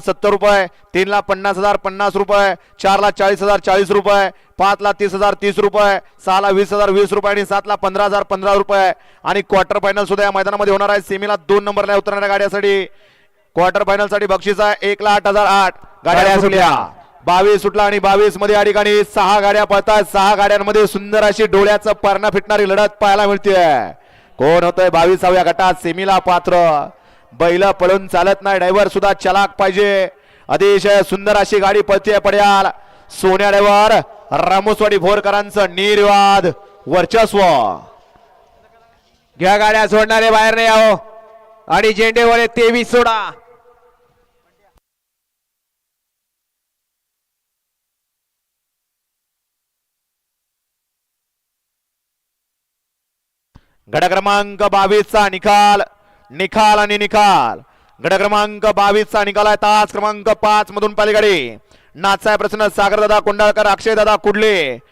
सत्तर रुपये तीन ला पन्नास हजार पन्नास रुपये चार ला चाळीस हजार चाळीस रुपये पाच ला तीस हजार तीस रुपये सहा ला वीस हजार वीस रुपये आणि सात ला पंधरा हजार पंधरा रुपये. आणि क्वार्टर फायनल सुद्धा या मैदानामध्ये होणार आहे. सेमीला दोन नंबरला उतरणाऱ्या गाड्यासाठी. क्वार्टर फायनलसाठी बक्षीस आहे. एक ला आठ हजार आठ. गाड्या सुटल्या. बावीस सुटला आणि बावीसमध्ये या ठिकाणी सहा गाड्या पळतात सहा गाड्यांमध्ये सुंदर अशी डोळ्याचं पारणा फिटणारी लढत पाहायला मिळते कोण होतंय बावीसाव्या गटात? सेमीला पात्र. बैल पळून चालत नाही. ड्रायव्हर सुद्धा चलाक पाहिजे. अतिशय सुंदर अशी गाडी पळते पड्याल. सोन्या ड्रायव्हर रामोसवाडी भोरकरांचं निर्वाद वर्चस्व. घ्या गाड्या सोडणारे बाहेर नाही आहो. आणि झेंडेवाले तेवीस सोडा. गड क्रमांक बावीसचा निकाल. निकाल आणि निकाल गड क्रमांक बावीसचा निकाल आहे. तास क्रमांक पाच मधून पलीकडे. नाथसाहेब प्रसन्न सागरदादा कोंडाळकर अक्षयदादा कुडले.